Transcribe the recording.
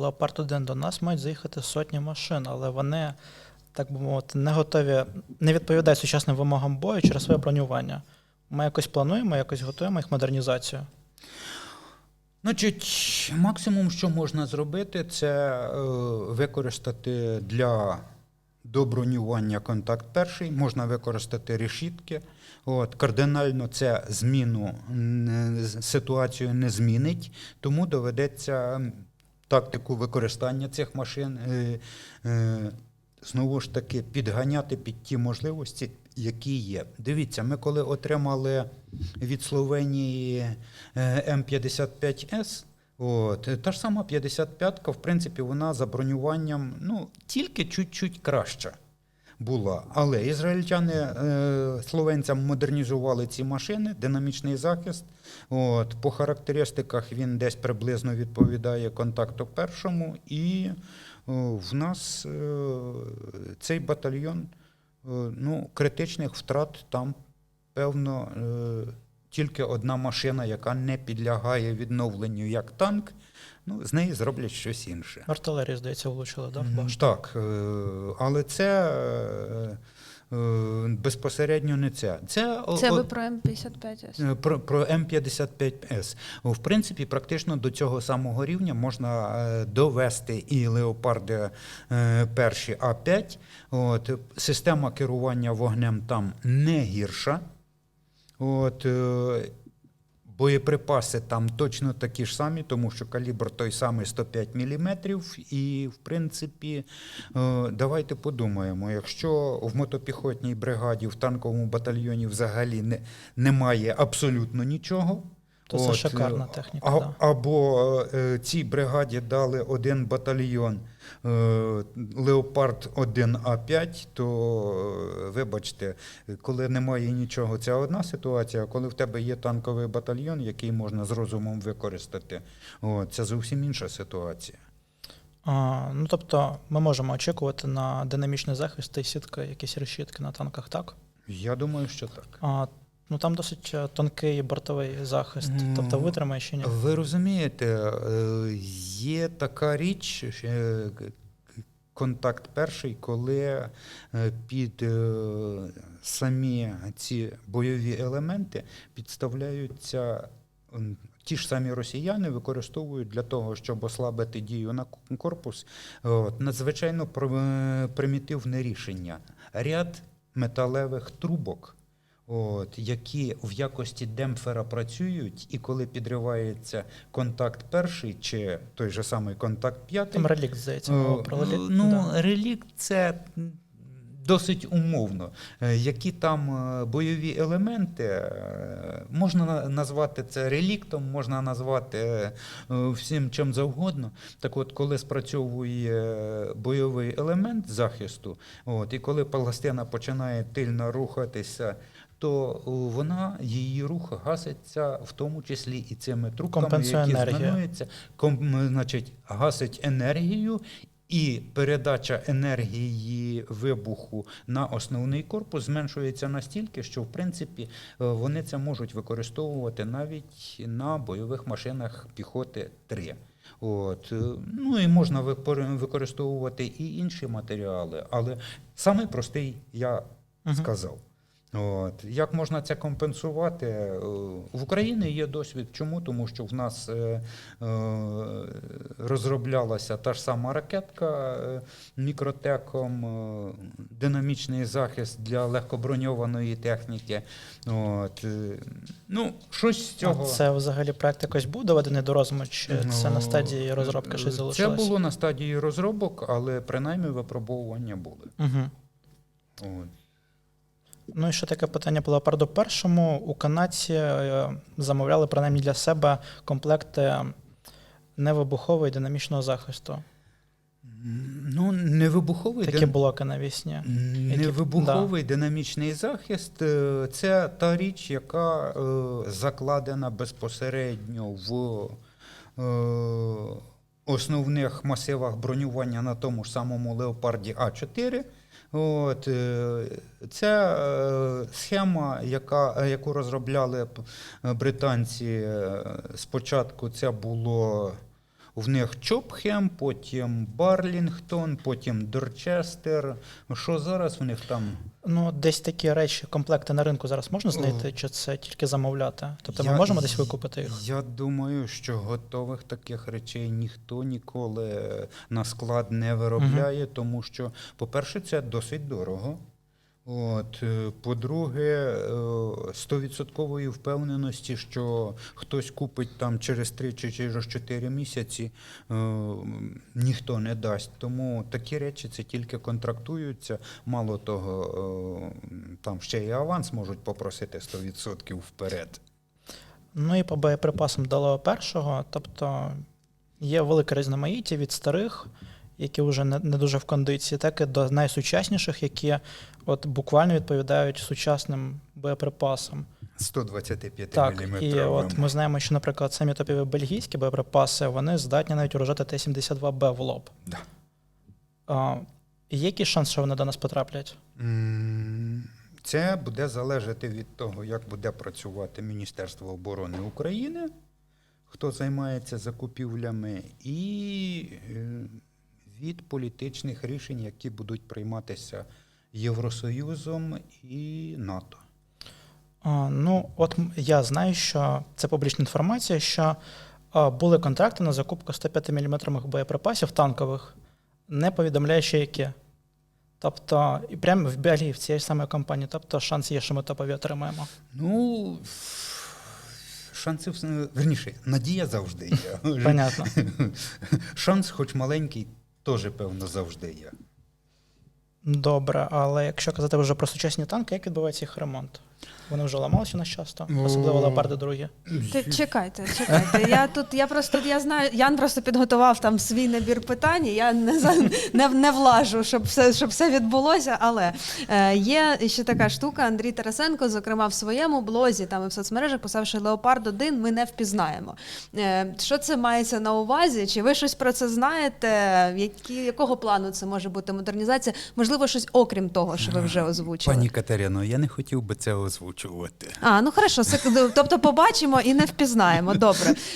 Леопард 1 до нас мають заїхати сотні машин, але вони, так би мовити, не готові, не відповідають сучасним вимогам бою через своє бронювання. Ми якось плануємо, якось готуємо їх модернізацію. Значить, максимум, що можна зробити, це е, використати для добронювання контакт перший, можна використати решітки. От, кардинально це зміну ситуацію не змінить, тому доведеться тактику використання цих машин е, е, знову ж таки підганяти під ті можливості, які є. Дивіться, ми коли отримали від Словенії е, М55С. От, та ж сама 55-ка, в принципі, вона за бронюванням ну, тільки чуть-чуть краща була. Але ізраїльтяни е, словенцям модернізували ці машини, динамічний захист. От, по характеристиках він десь приблизно відповідає контакту першому, і в нас е, цей батальйон е, ну, критичних втрат там, певно, е, тільки одна машина, яка не підлягає відновленню як танк, ну, з неї зроблять щось інше. Артилерію, здається, влучили, да, в башту? Так, е, але це е, е, безпосередньо не це. Це, Це о- ви про М55С. Е, Про, про М55С. В принципі, практично до цього самого рівня можна довести і леопарди перші А5. От, система керування вогнем там не гірша. От, е, боєприпаси там точно такі ж самі, тому що калібр той самий 105 мм. І, в принципі, е, давайте подумаємо, якщо в мотопіхотній бригаді, в танковому батальйоні взагалі не, немає абсолютно нічого. То це от, шикарна е, техніка, А, да. Або е, цій бригаді дали один батальйон е, Леопард 1А5, то е, вибачте, коли немає нічого, це одна ситуація. А коли в тебе є танковий батальйон, який можна з розумом використати, о, це зовсім інша ситуація. А, ну, тобто, ми можемо очікувати на динамічний захист і сітки, якісь решітки на танках, так? Я думаю, що так. А, ну там досить е, тонкий бортовий захист, тобто витримає чи ні? Ви розумієте, е, є така річ, е, контакт перший, коли під самі ці бойові елементи підставляються. Ті ж самі росіяни використовують для того, щоб ослабити дію на корпус, от, надзвичайно пр- примітивне рішення. Ряд металевих трубок, от, які в якості демпфера працюють, і коли підривається контакт перший чи той же самий контакт п'ятий, Там релікт, здається, Е, про релікт. Ну, да. релікт це досить умовно. Е, Які там е, бойові елементи, можна назвати це реліктом, можна назвати всім чим завгодно. Так от, коли спрацьовує бойовий елемент захисту, от, і коли пластина починає тильно рухатися. То вона її рух гаситься в тому числі і цими трубками, які знаменуються, ком, значить, гасить енергію, і передача енергії вибуху на основний корпус зменшується настільки, що в принципі е, вони це можуть використовувати навіть на бойових машинах піхоти 3. От. е, Ну і можна використовувати і інші матеріали, але самий простий я сказав. От. Як можна це компенсувати? Е, В Україні є досвід. Чому? Тому що в нас е, е, розроблялася та ж сама ракетка мікротеком, динамічний захист для легкоброньованої техніки. От. Ну, щось з А це взагалі проект якось був доведений до розуму, чи це на стадії розробки щось Це було на стадії розробок, але принаймні випробовування були. Угу. От. Ну і ще таке питання по леопарду першому. У канадці е, замовляли принаймні для себе комплекти невибухового і динамічного захисту. Ну, невибуховий Такі дин- блоки навісні. Які- Невибуховий динамічний захист е, це та річ, яка е, закладена безпосередньо в е, основних масивах бронювання на тому ж самому Леопарді А4. От, е, це е, схема, яка, яку розробляли британці. е, Спочатку це було В них Чопхем, потім Барлінгтон, потім Дорчестер. Що зараз в них там? Ну, десь такі речі, комплекти на ринку зараз можна знайти, чи це тільки замовляти? Тобто ми Я- можемо десь викупити їх? Я думаю, що готових таких речей ніхто ніколи на склад не виробляє, тому що, по-перше, це досить дорого. От, е, по-друге, е, стовідсоткової впевненості, що хтось купить там через 3 чи через 4 місяці, е, ніхто не дасть. Тому такі речі це тільки контрактуються. Мало того, е, там ще і аванс можуть попросити 100% вперед. Ну і по боєприпасам до першого, тобто є велике різноманіття від старих, які вже не, не дуже в кондиції, так і до найсучасніших, які от буквально відповідають сучасним боєприпасам. 125 Так, мм. і от ми знаємо, що, наприклад, самі топові бельгійські боєприпаси вони здатні навіть уражати Т-72Б в лоб. Да. А, є який шанс, що вони до нас потраплять? Це буде залежати від того, як буде працювати Міністерство оборони України, хто займається закупівлями, і е, від політичних рішень, які будуть прийматися Євросоюзом і НАТО. А, ну, от я знаю, що це публічна інформація, що а, були контракти на закупку 105 мм боєприпасів танкових, не повідомляючи які. Тобто, і прямо в Бельгії, в цієї самої компанії, тобто шанс є, що ми топові отримаємо. Ну, шансів, е, верніше, надія завжди є. Понятно. Шанс, хоч маленький, теж, певно, завжди є. Добре, але якщо казати вже про сучасні танки, як відбувається їх ремонт? Вони вже ламалися у нас часто, особливо Ну, леопарди другі. Ти чекайте, чекайте. Я тут, я просто я знаю, Ян просто підготував там свій набір питань. Я не за не, не влажу, щоб все, щоб все відбулося. Але е, є ще така штука. Андрій Тарасенко, зокрема, в своєму блозі там і в соцмережах писав, що Леопард 1 ми не впізнаємо. Е, що це мається на увазі? Чи ви щось про це знаєте? Які, якого плану це може бути модернізація? Можливо, щось окрім того, що ви вже озвучили. Пані Катерино, я не хотів би це озвучувати. А, ну хорошо, сек- тобто побачимо і не впізнаємо. Добре.